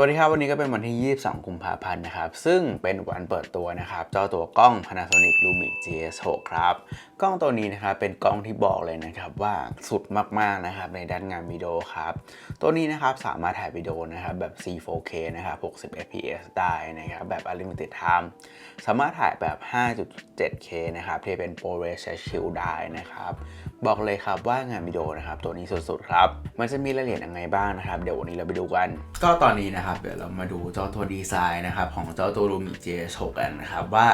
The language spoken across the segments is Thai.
วัสดีครับ วันนี้ก็เป็นวันที่ 22 กุมภาพันธ์นะครับ ซึ่งเป็นวันเปิดตัวนะครับ เจ้าตัวกล้อง Panasonic Lumix GS6 ครับ กล้องตัวนี้นะครับเป็นกล้องที่บอกเลยนะครับว่าสุดมากๆนะครับในด้านงานวิดีโอครับ ตัวนี้นะครับสามารถถ่ายวิดีโอนะครับแบบ C4K นะครับ60 fps ได้นะครับแบบ unlimited time สามารถถ่ายแบบ 5.7K นะครับที่เป็น ProRes ใช้ชิลได้นะครับบอกเลยครับว่างานวิดีโอนะครับตัวนี้สุดๆครับมันจะมีรายละเอียดยังไงบ้างนะครับเดี๋ยววันนี้เราไปดูกัน ก็ตอนนี้นะครับเดี๋ยวเรามาดูเจ้าตัวดีไซน์นะครับของเจ้าตัว Lumi GS6 กันนะครับว่า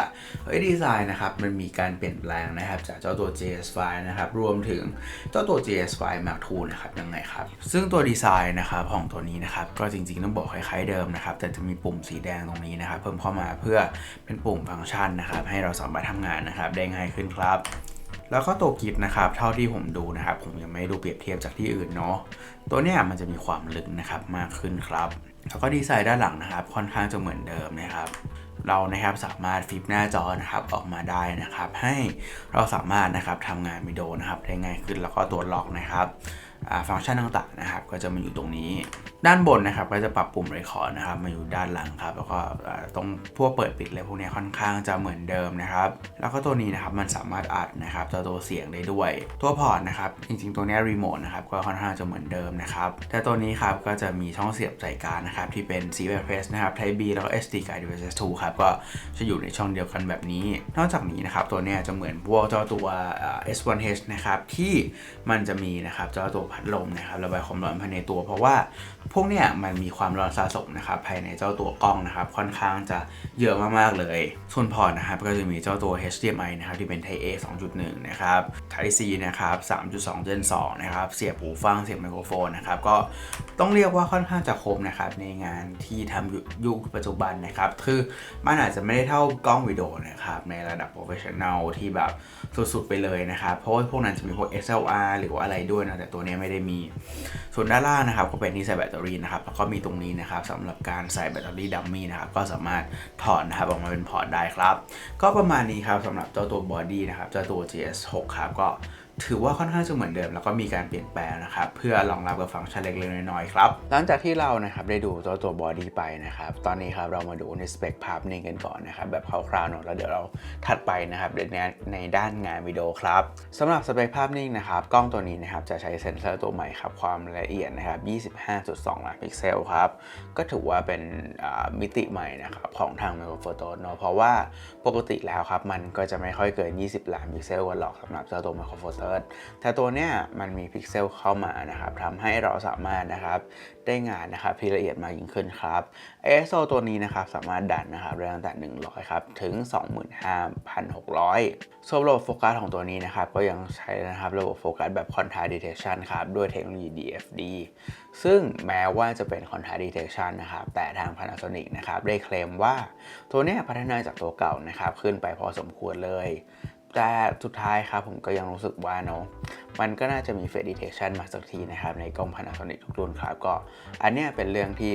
เฮ้ยดีไซน์นะครับมันมีการเปลี่ยนแปลงนะครับจากเจ้าตัว GS5 นะครับรวมถึงเจ้าตัว GS5 Mark II นะครับยังไงครับซึ่งตัวดีไซน์นะครับของตัวนี้นะครับก็จริงๆต้องบอกคล้ายๆเดิมนะครับแต่จะมีปุ่มสีแดงตรงนี้นะครับเพิ่มเข้ามาเพื่อเป็นปุ่มฟังก์ชันนะครับให้เราสามารถทำงานนะครับได้ง่ายขึ้นครับ แล้วก็ตัวกิฟนะครับเท่าที่ผมดูนะครับ ผมยังไม่ดูเปรียบเทียบจากที่อื่นเนาะตัวเนี้ยมันจะมีความลึกนะครับมากขึ้นครับ แล้วก็ดีไซน์ด้านหลังนะครับค่อนข้างจะเหมือนเดิมนะครับ เรานะครับสามารถฟลิปหน้าจอนะครับออกมาได้นะครับ ให้เราสามารถนะครับทำงานวิดีโอนะครับได้ง่ายขึ้นแล้วก็ตัวล็อกนะครับฟังก์ชันต่างๆนะครับ ก็จะมาอยู่ตรงนี้ ด้านบนนะครับก็จะปรับปุ่มเรคคอร์ดนะครับมาอยู่ด้านหลังครับแล้วก็ตรงพวกเปิดปิดอะไรพวกนี้ค่อนข้างจะเหมือนเดิมนะครับแล้วก็ตัวนี้นะครับมันสามารถอัดนะครับตัวตัวเสียงได้ด้วย ตัวพอร์ตนะครับจริงๆตัวนี้รีโมทนะครับก็ค่อนข้างจะเหมือนเดิมนะครับแต่ตัวนี้ครับก็จะมีช่องเสียบใจการนะครับที่เป็น C p r e s นะครับ Type B แล้วก็ SD card Devices 2ครับก็จะอยู่ในช่องเดียวกันแบบนี้ นอกจากนี้นะครับตัวนี้จะเหมือนพวกเจ้าตัว S1H นะครับที่มันจะมีนะครับเจ้าตัวพัดลมนะครับระบายความร้อนภายในตัวเพราะว่าพวกเนี้ยมันมีความร้อนสะสมนะครับภายในเจ้าตัวกล้องนะครับค่อนข้างจะเยอะมากๆเลย ส่วนพอร์ตนะครับก็จะมีเจ้าตัว HDMI นะครับที่เป็น Type A 2.1 นะครับ Type C นะครับ 3.2 Gen 2 นะครับ เสียบหูฟังเสียบไมโครโฟนนะครับก็ต้องเรียกว่าค่อนข้างจะครบนะครับในงานที่ทำยุคปัจจุบันนะครับคือมันอาจจะไม่ได้เท่ากล้องวิดีโอนะครับในระดับ professional ที่แบบสุดๆไปเลยนะครับเพราะว่าพวกนั้นจะมีพวก SLR หรือว่าอะไรด้วยนะแต่ตัวเนี้ยไม่ได้มี ส่วนด้านล่างนะครับก็เป็นที่ใส่แบตเตอรี่นะครับแล้วก็มีตรงนี้นะครับสำหรับการใส่แบตเตอรี่ดัมมี่นะครับก็สามารถถอดนะครับออกมาเป็นพอร์ตได้ครับ ก็ประมาณนี้ครับสำหรับเจ้าตัวบอดี้นะครับเจ้าตัว GS6 ครับก็ ถือว่าค่อนข้างจะเหมือนเดิม แล้วก็มีการเปลี่ยนแปลงนะครับ เพื่อรองรับกับฟังก์ชันเล็กๆน้อยๆครับ หลังจากที่เรานะครับได้ดูเจ้าตัวบอดี้ไปนะครับ ตอนนี้ครับเรามาดูในสเปคภาพนิ่งกันก่อนนะครับ แบบคร่าวๆเนอะแล้วเดี๋ยวเราถัดไปนะครับในในด้านงานวิดีโอครับสำหรับสเปคภาพนิ่งนะครับกล้องตัวนี้นะครับจะใช้เซ็นเซอร์ตัวใหม่ครับความละเอียดนะครับ 25.2 ล้านพิกเซลครับก็ถือว่าเป็นมิติใหม่นะครับของทาง Micro Four Thirds เนอะเพราะว่าปกติแล้วครับมันก็จะไม่ค่อยเกิน 20 ล้านพิกเซลกันหรอกสำหรับเจ้าตัว Micro Four Thirds แต่ตัวเนี้ยมันมีพิกเซลเข้ามานะครับทำให้เราสามารถนะครับได้งานนะครับที่ละเอียดมากยิ่งขึ้นครับ ISO ตัวนี้นะครับสามารถดันนะครับได้ตั้งแต่ 100 ครับ ถึง 25,600ส่วนระบบโฟกัสของตัวนี้นะครับก็ยังใช้นะครับระบบโฟกัสแบบ Contact Detection ครับด้วยเทคโนโลยี DFD ซึ่งแม้ว่าจะเป็น Contact Detection นะครับแต่ทาง Panasonic นะครับได้เคลมว่าตัวนี้พัฒนาจากตัวเก่านะครับขึ้นไปพอสมควรเลย แต่สุดท้ายครับผมก็ยังรู้สึกว่าเนาะมันก็น่าจะมี Face Detection มาสักทีนะครับในกล้อง Panasonic ทุกรุ่นครับก็อันเนี้ยเป็นเรื่องที่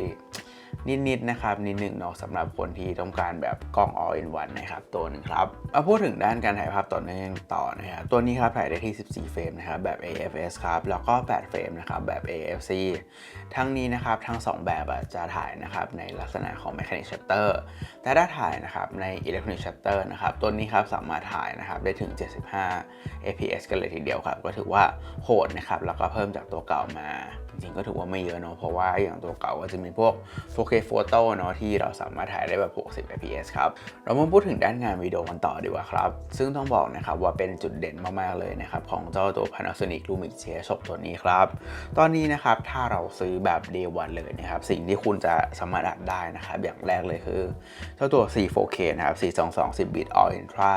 นิดๆนะครับนิดหนึ่งเนาะสำหรับคนที่ต้องการแบบกล้อง all in one นะครับตัวนึงครับมาพูดถึงด้านการถ่ายภาพต่อเนื่องต่อนะครับตัวนี้ครับถ่ายได้ที่ 14 เฟรมนะครับแบบ AFS ครับแล้วก็ 8 เฟรมนะครับแบบ AFC ทั้งนี้นะครับทั้ง 2 แบบจะถ่ายนะครับในลักษณะของ Mechanic Shutter แต่ถ้าถ่ายนะครับใน Electronic Shutter นะครับตัวนี้ครับสามารถถ่ายนะครับได้ถึง 75 fps กันเลยทีเดียวครับก็ถือว่าโหดนะครับแล้วก็เพิ่มจากตัวเก่ามา จริงๆก็ถือว่าไม่เยอะเนาะเพราะว่าอย่างตัวเก่าก็จะมีพวก 4K Photo เนาะที่เราสามารถถ่ายได้แบบ 60 fps ครับ เรามาพูดถึงด้านงานวิดีโอกันต่อดีกว่าครับ ซึ่งต้องบอกนะครับว่าเป็นจุดเด่นมาก ๆ เลยนะครับ ของเจ้าตัว Panasonic Lumix GS6 ตัวนี้ครับ ตอนนี้นะครับถ้าเราซื้อแบบ Day One เลยนะครับ สิ่งที่คุณจะสามารถอัดได้นะครับ อย่างแรกเลยคือเจ้าตัว 4K นะครับ 422 10 bit All Ultra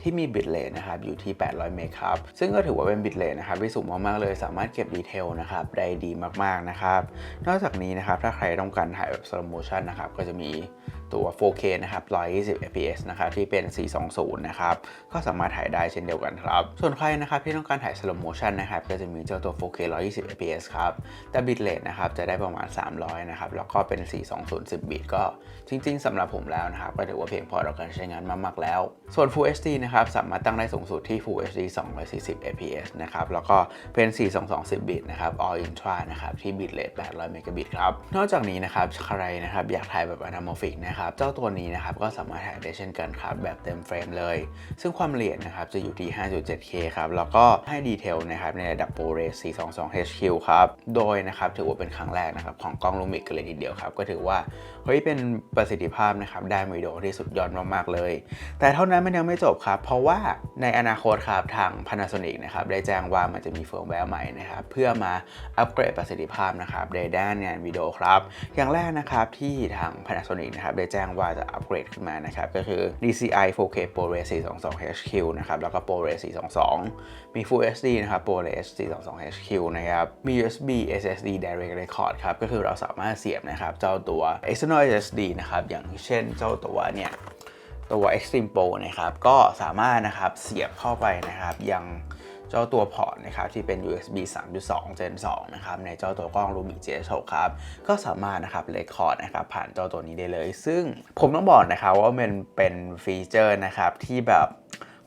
ที่มีบิตเรทนะครับอยู่ที่ 800 เมกครับซึ่งก็ถือว่าเป็นบิตเรทนะครับที่สูงมากๆเลยสามารถเก็บดีเทลนะครับได้ดีมากๆนะครับ นอกจากนี้นะครับถ้าใครต้องการถ่ายแบบสโลโมชันนะครับก็จะมี ตัว 4K นะครับ 120 fps นะครับ ที่เป็น 420 นะครับ ก็สามารถถ่ายได้เช่นเดียวกันครับ ส่วนใครนะครับที่ต้องการถ่าย slow motion นะครับ ก็จะมีเจ้าตัว 4K 120 fps ครับ แต่ bitrate นะครับ จะได้ประมาณ 300 นะครับ แล้วก็เป็น 420 10 bit ก็จริง ๆสำหรับผมแล้วนะครับ ก็ถือว่าเพียงพอต่อการใช้งานมากๆแล้ว ส่วน Full HD นะครับ สามารถตั้งได้สูงสุดที่ Full HD 240 fps นะครับ แล้วก็เป็น 422 10 bit นะครับ all ultra นะครับ ที่ bitrate 800 megabit ครับ นอกจากนี้นะครับ ใครนะครับอยากถ่ายแบบ anamorphic นะครับเจ้าตัวนี้นะครับก็สามารถถ่ายได้เช่นกันครับแบบเต็มเฟรมเลย ซึ่งความละเอียดนะครับจะอยู่ที่ 5.7K ครับแล้วก็ให้ดีเทลนะครับในระดับ ProRes 422 HQ ครับโดยนะครับถือว่าเป็นครั้งแรกนะครับของกล้องลูมิกกันเลยทีเดียวครับก็ถือว่าเฮ้ยเป็นประสิทธิภาพนะครับได้วิดีโอที่สุดยอดมากๆเลย แต่เท่านั้นมันยังไม่จบครับ เพราะว่าในอนาคตครับทาง Panasonic นะครับได้แจ้งว่ามันจะมีเฟิร์มแวร์ใหม่นะครับเพื่อมาอัปเกรดประสิทธิภาพนะครับในด้านงานวิดีโอครับ อย่างแรกนะครับที่ทาง Panasonic นะครับได้แจ้งว่าจะอัปเกรดขึ้นมานะครับ ก็คือ DCI 4K ProRes 422 HQ นะครับ แล้วก็ ProRes 422 มี Full HD นะครับ ProRes 422 HQ นะครับ มี USB SSD Direct Record ครับ ก็คือเราสามารถเสียบนะครับเจ้าตัว external SSD นะครับ อย่างเช่นเจ้าตัวเนี่ยตัว Extreme Pro นะครับ ก็สามารถนะครับเสียบเข้าไปนะครับยัง เจ้าตัวพอร์ตนะครับที่เป็น USB 3.2 Gen 2นะครับในเจ้าตัวกล้อง Lumix GH6 ครับก็สามารถนะครับเลคคอร์ดนะครับผ่านเจ้าตัวนี้ได้เลย ซึ่งผมต้องบอกนะครับว่ามันเป็นฟีเจอร์นะครับที่แบบ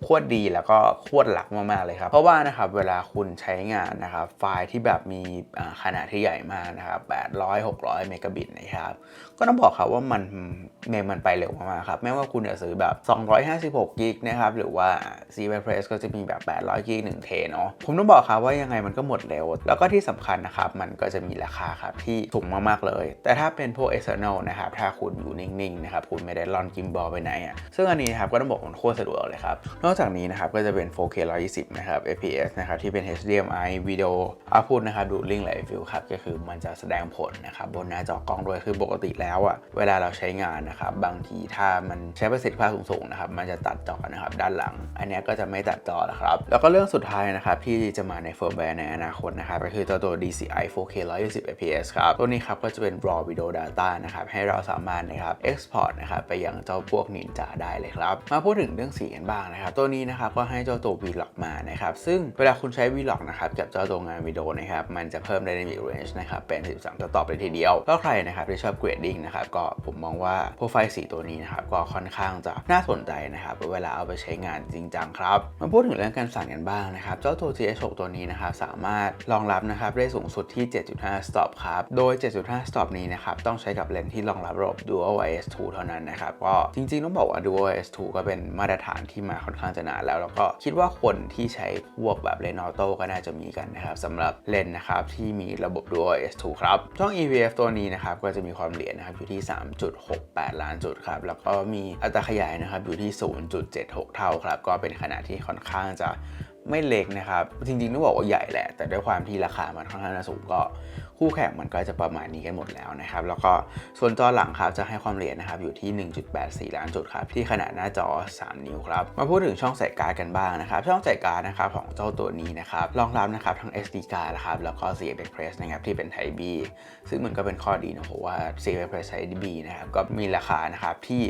โคตรดีแล้วก็โคตรหลักมากๆเลยครับ เพราะว่านะครับเวลาคุณใช้งานนะครับไฟล์ที่แบบมีขนาดที่ใหญ่มากนะครับ800 600 เมกะบิตนะครับ ก็ต้องบอกครับว่ามันเมมมันไปเร็วมากๆครับ ไม่ว่าคุณจะซื้อแบบ 256 กิกนะครับ หรือว่า c p r e s s ก็จะมีแบบ 800 กิก1เทเนาะ ผมต้องบอกครับว่ายังไงมันก็หมดเร็ว แล้วก็ที่สำคัญนะครับ มันก็จะมีราคาครับที่ถูกมากๆเลย แต่ถ้าเป็นพวก external นะครับ ถ้าคุณอยู่นิ่งๆนะครับ คุณไม่ได้ลอนกิมบอลไปไหนอะ ซึ่งอันนี้นะครับก็ต้องบอกมันโคตรสะดวกเลยครับนอกจากนี้นะครับก็จะเป็น 4K 120 นะครับ fps นะครับที่เป็น HDMI วิดีโอ output นะครับดูลิงก์ไลฟิวครับก็คือมันจะแสดงผลนะครับบนหน้าจอกล้องด้วยคือปกติแล้วอะเวลาเราใช้งานนะครับบางทีถ้ามันใช้ประสิทธิภาพสูงๆนะครับมันจะตัดจอนะครับด้านหลัง อันนี้ก็จะไม่ตัดจอนะครับ แล้วก็เรื่องสุดท้ายนะครับที่จะมาในเฟิร์มแวร์ในอนาคตนะครับก็คือตัวตัว DCI 4K 120 fps ครับตัวนี้ครับก็จะเป็น raw video data นะครับให้เราสามารถนะครับ export นะครับไปยังเจ้าพวก Ninja ได้เลยครับ มาพูดถึงเรื่องสีกันบ้างนะครับตัวนี้นะครับก็ให้เจ้าตัว Vlog มานะครับซึ่งเวลาคุณใช้ Vlog นะครับกับเจ้าตัวงานวิดีโอนะครับมันจะเพิ่ม dynamic range นะครับเป็น 13ตัวต่อไปทีเดียวก็ใครนะครับที่ชอบ grading นะครับก็ผมมองว่าโปรไฟล์สีตัวนี้นะครับก็ค่อนข้างจะน่าสนใจนะครับเวลาเอาไปใช้งานจริงจังครับมาพูดถึงเรื่องการสั่นกันบ้างนะครับเจ้าตัว GH6 ตัวนี้นะครับสามารถรองรับนะครับได้สูงสุดที่ 7.5 stop ครับโดย 7.5 stop นี้นะครับต้องใช้กับเลนส์ที่รองรับระบบ Dual IS2 เท่านั้นนะครับก็จริงๆ ต้องบอกว่า Dual IS2 ก็เป็นมาตรฐานที่มาค่อนข้างจะนานแล้วแล้วก็คิดว่าคนที่ใช้พวกแบบเลนส์ออโต้ก็น่าจะมีกันนะครับสำหรับเลนส์นะครับที่มีระบบ Dual S2 ครับช่อง EVF ตัวนี้นะครับก็จะมีความละเอียดนะครับอยู่ที่ 3.68 ล้านจุดครับแล้วก็มีอัตราขยายนะครับอยู่ที่ 0.76 เท่าครับก็เป็นขนาดที่ค่อนข้างจะ ไม่เล็กนะครับ จริงๆต้องบอกว่าใหญ่แหละ แต่ด้วยความที่ราคามันค่อนข้างจะสูงก็คู่แข่งมันก็จะประมาณนี้กันหมดแล้วนะครับ แล้วก็ส่วนจอหลังครับจะให้ความละเอียดนะครับอยู่ที่ 1.84 ล้านจุดครับ ที่ขนาดหน้าจอ 3 นิ้วครับ มาพูดถึงช่องใส่การ์ดกันบ้างนะครับ ช่องใส่การ์ดนะครับของเจ้าตัวนี้นะครับรองรับนะครับทั้ง SD card นะครับแล้วก็ CF Express นะครับที่เป็น Type B ซึ่งมันก็เป็นข้อดีนะเพราะว่า CF Express Type B นะครับก็มีราคานะครับที่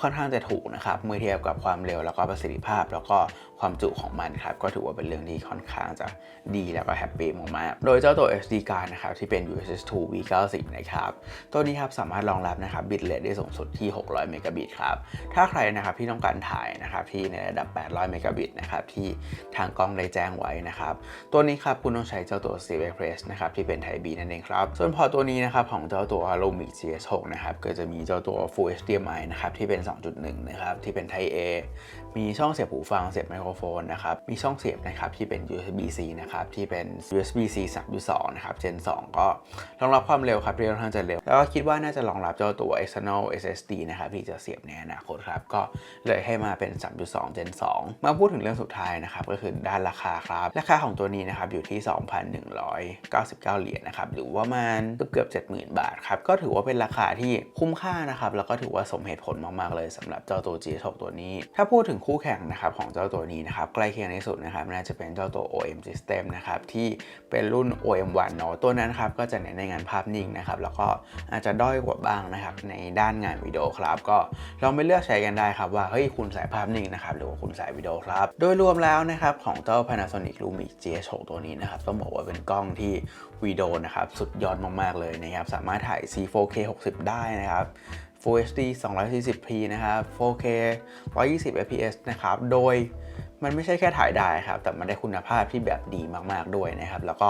ค่อนข้างจะถูกนะครับเมื่อเทียบกับความเร็วแล้วก็ประสิทธิภาพ แล้วก็ ความจุของมันครับก็ถือว่าเป็นเรื่องที่ค่อนข้างจะดีแล้วก็แฮปปี้มากๆโดยเจ้าตัว SD card นะครับที่เป็น USS 2 V90 นะครับตัวนี้ครับสามารถรองรับนะครับบิตเรทได้สูงสุดที่ 600 เมกะบิตครับถ้าใครนะครับที่ต้องการถ่ายนะครับที่ในระดับ 800 เมกะบิตนะครับที่ทางกล้องได้แจ้งไว้นะครับตัวนี้ครับคุณต้องใช้เจ้าตัว CF Express นะครับที่เป็น Type B นั่นเองครับส่วนพอตัวนี้นะครับของเจ้าตัว Lumix GS6 นะครับก็จะมีเจ้าตัว Full HDMI นะครับที่เป็น 2.1 นะครับที่เป็น Type A มีช่องเสียบหูฟังเสียบไมโครโฟนนะครับ มีช่องเสียบนะครับที่เป็น USB-C นะครับที่เป็น USB-C 3.2 นะครับ Gen 2 ก็รองรับความเร็วครับที่ค่อนข้างจะเร็ว แล้วก็คิดว่าน่าจะรองรับเจ้าตัว external SSD นะครับที่จะเสียบในอนาคตครับ ก็เลยให้มาเป็น 3.2 Gen 2 มาพูดถึงเรื่องสุดท้ายนะครับ ก็คือด้านราคาครับ ราคาของตัวนี้นะครับอยู่ที่ 2,199 เหรียญนะครับหรือว่ามันเกือบๆ70,000 บาทครับก็ถือว่าเป็นราคาที่คุ้มค่านะครับแล้วก็ถือว่าสมเหตุผลมากๆเลยสำหรับเจ้าตัว G6 ตัวนี้ ถ้าพูดถึงคู่แข่งนะครับของเจ้าตัวนี้นะครับใกล้เคียงที่สุดนะครับน่าจะเป็นเจ้าตัว OM System นะครับที่เป็นรุ่น OM1 เนาะตัวนั้นครับก็จะเน้นในงานภาพนิ่งนะครับแล้วก็อาจจะด้อยกว่าบ้างนะครับในด้านงานวิดีโอครับ ก็ลองไปเลือกใช้กันได้ครับว่าเฮ้ยคุณสายภาพนิ่งนะครับหรือว่าคุณสายวิดีโอครับ โดยรวมแล้วนะครับของเจ้า Panasonic Lumix GH6 ตัวนี้นะครับต้องบอกว่าเป็นกล้องที่วิดีโอนะครับสุดยอดมากๆเลยนะครับสามารถถ่าย C4K 60 ได้นะครับ Full HD 240p นะครับ 4K 120 fps นะครับ โดยมันไม่ใช่แค่ถ่ายได้ครับ แต่มันได้คุณภาพที่แบบดีมากๆด้วยนะครับ แล้วก็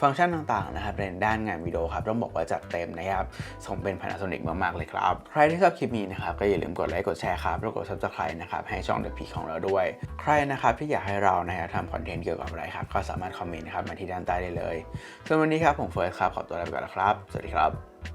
ฟังก์ชันต่างๆนะครับในด้านงานวิดีโอครับ ต้องบอกว่าจัดเต็มนะครับสมเป็น Panasonic มากๆเลยครับ ใครที่ชอบคลิปนี้นะครับ ก็อย่าลืมกดไลค์กดแชร์ครับแล้วกด subscribe นะครับ ให้ช่อง The Peak ของเราด้วย ใครนะครับที่อยากให้เรานะครับทำคอนเทนต์เกี่ยวกับอะไรครับ ก็สามารถคอมเมนต์นะครับมาที่ด้านใต้ได้เลยส่วนวันนี้ครับผมเฟิร์สครับขอตัวลาไปก่อนแล้วครับ สวัสดีครับ